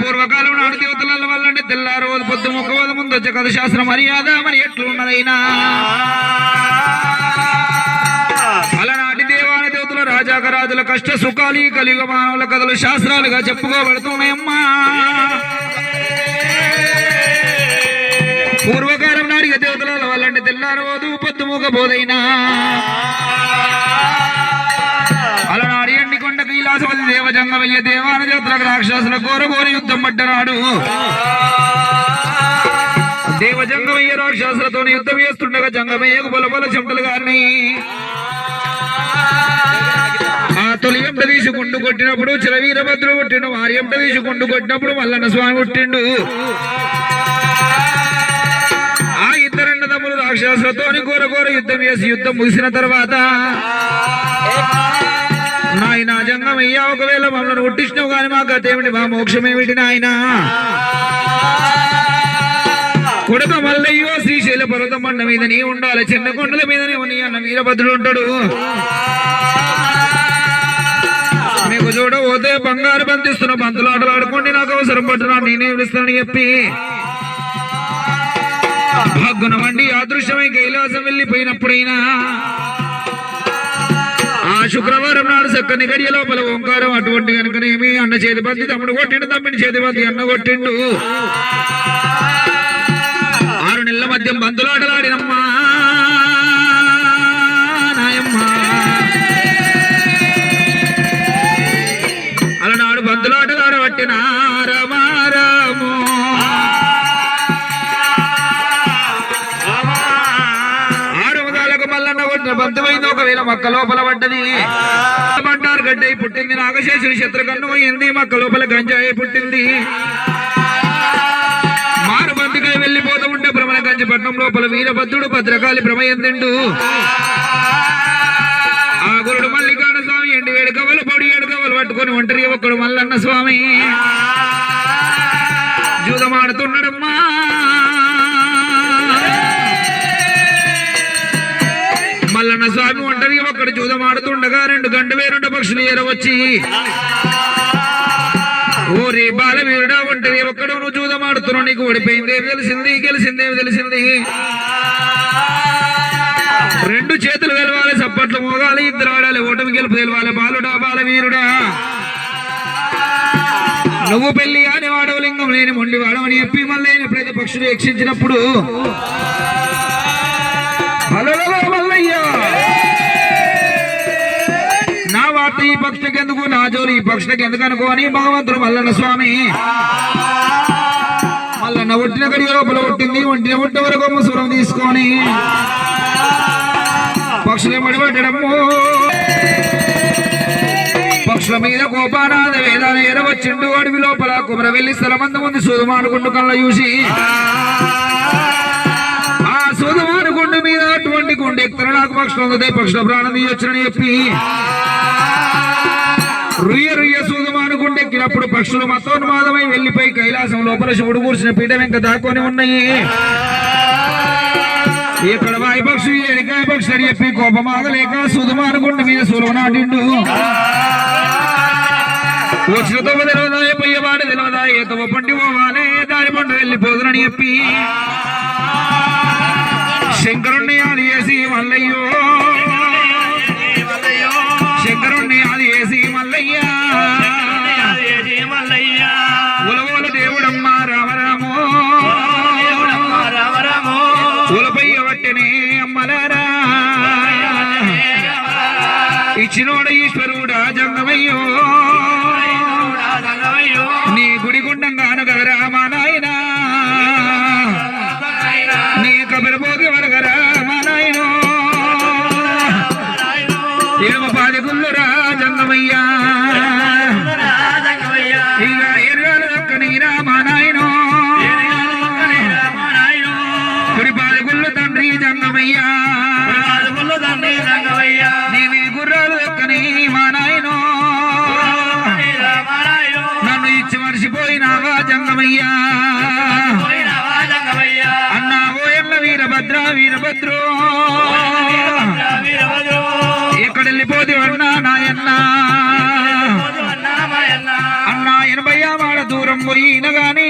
పూర్వకాలం నాడు దేవతల వల్లంటే తెల్లారు పొద్దు ముఖవద ముందు వచ్చే కథ శాస్త్రం మర్యాద మరి ఎట్లున్నదైనా. అలనాటి దేవాల దేవతల రాజాక రాజుల కష్ట సుఖాలు ఈ కలియుగ మానవుల కథలు శాస్త్రాలుగా చెప్పుకోబడుతున్నాయమ్మా. పూర్వకాలం నాడిగ దేవతల వల్లంటే తెల్లారవదు పొద్దు ముఖబోదైనా దేవజంగమయ్య దేవాన దేవతలకు రాక్షసుల ఘోర యుద్ధం పడ్డనాడు. దేవజంగమయ్య రాక్షసులతో యుద్ధం చేస్తుండగా జంగమయ్యకు బల బల చెమటలు గారిని. ఆ తొలి ఎంట తీసుకుంటూ కొట్టినప్పుడు చిరవీరభద్రుడు కొట్టిండు వారి ఎంట తీసుకుంటూ కొట్టినప్పుడు మల్లన్న స్వామి కొట్టిండు ఆ ఇద్దరన్న తమ్ముడు రాక్షసులతోని ఘోర ఘోర యుద్ధం చేసి యుద్ధం ముగిసిన తర్వాత నాయన జంగమయ్యా ఒకవేళ మమ్మల్ని ఒట్టించినావు కానీ మా గత ఏమిటి మా మోక్షం ఏమిటి నాయన. కొడుక మల్లయ్యో శ్రీశైల పర్వతం బండ మీద నీ ఉండాలి. చిన్న కొండల మీద నీ అన్న వీరభద్రుడు ఉంటాడు. మీకు చూడబోతే బంగారు బంధిస్తున్న బంతులు ఆటలు ఆడుకోండి నాకు అవసరం పట్టున్నా నేనే విలుస్తానని చెప్పి. భగ్గున వండి అదృశ్యమై కైలాసం వెళ్ళిపోయినప్పుడైనా శుక్రవారం నాడు చక్కని గడియ లోపల ఓంకారం అటువంటి కనుకనేమి అన్న చేతి బంతి తమ్ముడు కొట్టిండు తమ్మిని చేతి బంతి అన్న కొట్టిండు. ఆరు నెలల మధ్య బంతులాటలాడినమ్మా నాయమ్మ. అలనాడు బంతులాటలాడబట్టిన రమారము బంతుమైంది ఒకవేళ మక్క లోపల పడ్డది. బండారు గడ్డై పుట్టింది. నాగశేషుడి శత్రుకన్ను పోయింది మక్క లోపల గంజాయి పుట్టింది. మారు బంతికై వెళ్ళిపోతూ ఉంటే భ్రమణ గంజిపట్నం లోపల వీరభద్రుడు భద్రకాళి భ్రమయందిండు ఆ గురుడు మల్లికార్ణ స్వామి ఎండి వేడుకవలు పొడి ఏడుకవలు పట్టుకొని ఒంటరి ఒక్కడు మల్లన్న స్వామి. జూదమాడుతున్నాడమ్మా స్వామి ఒకటి ఒక్కడు జూదమాడుతుండగా రెండు గంట వేరుండ పక్షులు ఏరవచ్చి. ఓరి బాలవీరుడా ఒంటరి ఒక్కడు నువ్వు జూదమాడుతున్నావు నీకు ఓడిపోయింది ఏమి తెలిసింది? గెలిసింది ఏమి తెలిసింది? రెండు చేతులు గెలవాలి చప్పట్లు మోగాలి ఇద్దరు ఆడాలి ఓటమి గెలుపు తెలవాలి బాలుడా బాలవీరుడా. నువ్వు పెళ్ళి అని వాడవలింగం లేని మొండి వాడవని చెప్పి మళ్ళీ ఎప్పుడైతే పక్షులు యక్షించినప్పుడు హలో. ఈ పక్షకి ఎందుకు నా జోలి ఈ పక్షకి ఎందుకు అనుకో అని భగవంతుడు మల్లన్న స్వామి. మల్లన్న ఒట్టిన గడియ లోపల ఒట్టింది ఒంటిన ఒట్టి వరకు ముసురం తీసుకొని పక్షులు మడిపెట్టడము పక్షుల మీద కోపానాద వేదాలు ఎరవచ్చిండు అడవి లోపల కుమర వెళ్ళి స్థలమంద ముందు సూదుమానుకుండు కళ్ళ చూసి. ఆ సూదుమానుకుండు మీద అటువంటి గుండె ఎక్కుతారు నాకు పక్షులు ఉందే పక్షుల ప్రాణం తీయొచ్చునని చెప్పి. రుయ్య రుయ్య సూదమానుకుండు ఎక్కినప్పుడు పక్షులు మతోన్మాదమై వెళ్ళిపోయి కైలాసం లోపల శివుడు కూర్చిన పీఠం ఇంకా దాక్కొని ఉన్నాయి. ఇక్కడ వాయి ఎడికాయ పక్షి అని చెప్పి కోపమాగలేక సుధమానుకుంట మీద సులువు నాటిండు. వచ్చిన తొమ్మ తెలవదాయ పొయ్యవాడు తెలవదాయ తమ పండి పోవాలే దారి పండు వెళ్ళిపోదునని చెప్పి శంకరుణ్ణి అది చేసి మల్లయ్యో ఉలపై వట్టెనే అమ్మలారా? ఇచ్చినోడ ఈశ్వరుడా జంగమయ్యో. నీ గుడి గుండంగాను కదరా మా నాయనా నీ కబరబోగి వరగరా మా నాయనో ఏమ పాది గుల్లురా జంగమయ్యా. తండ్రి జంగమయ్యా నీవి గుర్రాలు దక్కని మా నాయనో నన్ను ఇచ్చి మర్చిపోయినావా జంగమయ్యా. అన్నా ఓయల్ల వీరభద్ర వీరభద్రో. ఎక్కడ వెళ్ళిపోతే అన్నా నాయన్న. అన్నా ఎనభై వాడ దూరం పోయిన గాని